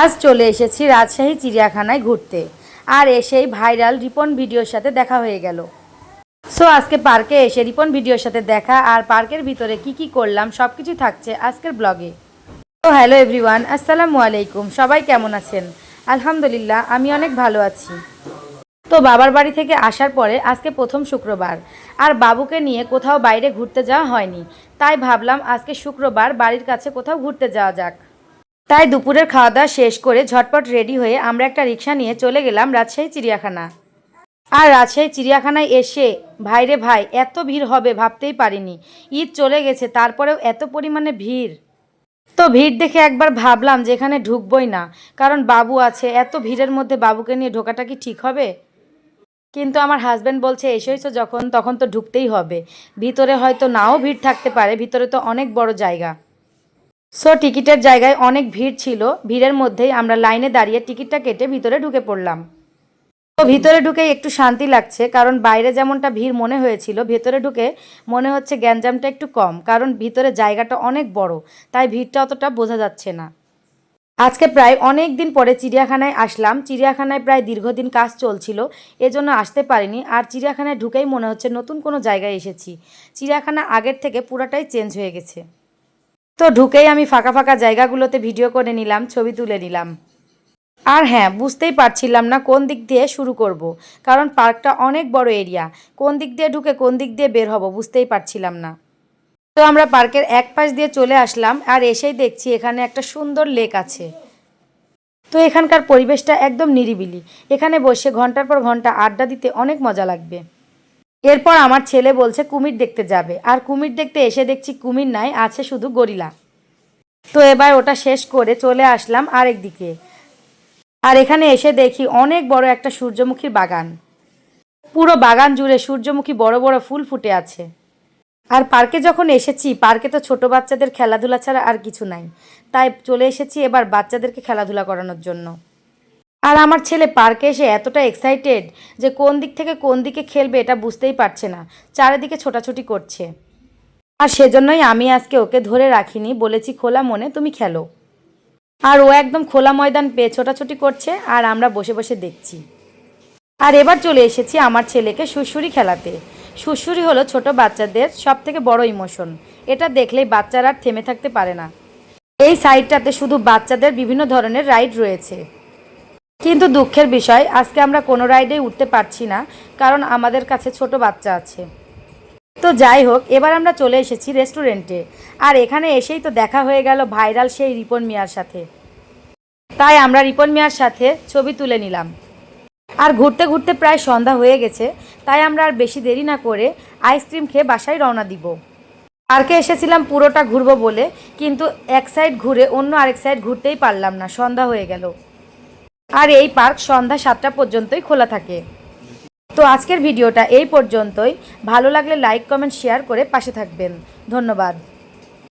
আজ চলে এসেছি রাজশাহী চিড়িয়াখানায় ঘুরতে। আর এসেই ভাইরাল রিপন ভিডিওর সাথে দেখা হয়ে গেল। সো আজকে পার্কে এসে রিপন ভিডিওর সাথে দেখা আর পার্কের ভিতরে কি কি করলাম সব কিছু থাকছে আজকের ব্লগে। তো হ্যালো এভরিওয়ান আসসালামু আলাইকুম। সবাই কেমন আছেন? আলহামদুলিল্লাহ, আমি অনেক ভালো আছি। তো বাবার বাড়ি থেকে আসার পরে আজকে প্রথম শুক্রবার। আর বাবুকে নিয়ে কোথাও বাইরে ঘুরতে যাওয়া হয়নি। তাই ভাবলাম আজকে শুক্রবার বাড়ির কাছে কোথাও ঘুরতে যাওয়া যাক। তাই দুপুরের খাওয়া দাওয়া শেষ করে ঝটপট রেডি হয়ে আমরা একটা রিক্সা নিয়ে চলে গেলাম রাজশাহী চিড়িয়াখানা। আর রাজশাহী চিড়িয়াখানায় এসে, ভাইরে ভাই, এত ভিড় হবে ভাবতেই পারিনি। ঈদ চলে গেছে, তারপরেও এত পরিমাণে ভিড়। তো ভিড় দেখে একবার ভাবলাম যে এখানে ঢুকবই না, কারণ বাবু আছে, এত ভিড়ের মধ্যে বাবুকে নিয়ে ঢোকাটা কি ঠিক হবে? কিন্তু আমার হাজব্যান্ড বলছে এসেইছো যখন, তখন তো ঢুকতেই হবে। ভিতরে হয়তো নাও ভিড় থাকতে পারে, ভিতরে তো অনেক বড় জায়গা। সো টিকিটের জায়গায় অনেক ভিড় ছিল। ভিড়ের মধ্যেই আমরা লাইনে দাঁড়িয়ে টিকিটটা কেটে ভিতরে ঢুকে পড়লাম। তো ভিতরে ঢুকে একটু শান্তি লাগছে, কারণ বাইরে যেমনটা ভিড় মনে হয়েছিল, ভেতরে ঢুকে মনে হচ্ছে গ্যাঞ্জামটা একটু কম, কারণ ভিতরে জায়গাটা অনেক বড়, তাই ভিড়টা অতটা বোঝা যাচ্ছে না। আজকে প্রায় অনেক দিন পরে চিড়িয়াখানায় আসলাম। চিড়িয়াখানায় প্রায় দীর্ঘদিন কাজ চলছিল, এজন্য আসতে পারিনি, আর চিড়িয়াখানায় ঢুকেই মনে হচ্ছে নতুন কোনো জায়গায় এসেছি। চিড়িয়াখানা আগের থেকে পুরোটাই চেঞ্জ হয়ে গেছে। তো ঢুকেই আমি ফাঁকা ফাঁকা জায়গাগুলোতে ভিডিও করে নিলাম, ছবি তুলে নিলাম। আর হ্যাঁ বুঝতেই পারছিলাম না কোন দিক দিয়ে শুরু করব। কারণ পার্কটা অনেক বড় এরিয়া। কোন দিক দিয়ে ঢুকে কোন দিক দিয়ে বের হব বুঝতেই পারছিলাম না। তো আমরা পার্কের এক পাশ দিয়ে চলে আসলাম আর এসেই দেখছি এখানে একটা সুন্দর লেক আছে। তো এখানকার পরিবেশটা একদম নিরিবিলি। এখানে বসে ঘণ্টার পর ঘণ্টা আড্ডা দিতে অনেক মজা লাগবে। এরপর আমার ছেলে বলছে, কুমির দেখতে যাবে। আর কুমির দেখতে এসে দেখছি কুমির নাই, আছে শুধু গরিলা। তো এবার ওটা শেষ করে চলে আসলাম আরেক দিকে আর এখানে এসে দেখি অনেক বড় একটা সূর্যমুখীর বাগান। পুরো বাগান জুড়ে সূর্যমুখী বড় বড় ফুল ফুটে আছে। আর পার্কে যখন এসেছি, পার্কে তো ছোট বাচ্চাদের খেলাধুলা ছাড়া আর কিছু নাই। তাই চলে এসেছি এবার বাচ্চাদেরকে খেলাধুলা করানোর জন্য। আর আমার ছেলে পার্কে এসে এতটা এক্সাইটেড যে কোন দিক থেকে কোন দিকে খেলবে এটা বুঝতেই পারছে না। চারিদিকে ছোটাছুটি করছে। আর সেজন্যই আমি আজকে ওকে ধরে রাখিনি, বলেছি খোলা মনে তুমি খেলো। আর ও একদম খোলা ময়দান পেয়ে ছোটাছুটি করছে আর আমরা বসে বসে দেখছি। আর এবার চলে এসেছি আমার ছেলেকে সুশুরি খেলাতে। সুশুরি হলো ছোট বাচ্চাদের সব থেকে বড় ইমোশন এটা দেখলেই বাচ্চারা আর থেমে থাকতে পারে না। এই সাইডটাতে শুধু বাচ্চাদের বিভিন্ন ধরনের রাইড রয়েছে। কিন্তু দুঃখের বিষয়, আজকে আমরা কোনো রাইডেই উঠতে পারছি না, কারণ আমাদের কাছে ছোট বাচ্চা আছে। তো যাই হোক, এবার আমরা চলে এসেছি রেস্টুরেন্টে। আর এখানে এসেই তো দেখা হয়ে গেল ভাইরাল সেই রিপন মিয়ার সাথে। তাই আমরা রিপন মিয়ার সাথে ছবি তুলে নিলাম। আর ঘুরতে ঘুরতে প্রায় সন্ধ্যা হয়ে গেছে, তাই আমরা আর বেশি দেরি না করে আইসক্রিম খেয়ে বাসায় রওনা দিব। পার্কে এসেছিলাম পুরোটা ঘুরবো বলে, কিন্তু এক সাইড ঘুরে অন্য আরেক সাইড ঘুরতেই পারলাম না, সন্ধ্যা হয়ে গেল। আর এই পার্ক সন্ধ্যা সাতটা পর্যন্তই খোলা থাকে। তো আজকের ভিডিওটা এই পর্যন্তই। ভালো লাগলে লাইক, কমেন্ট, শেয়ার করে পাশে থাকবেন। ধন্যবাদ।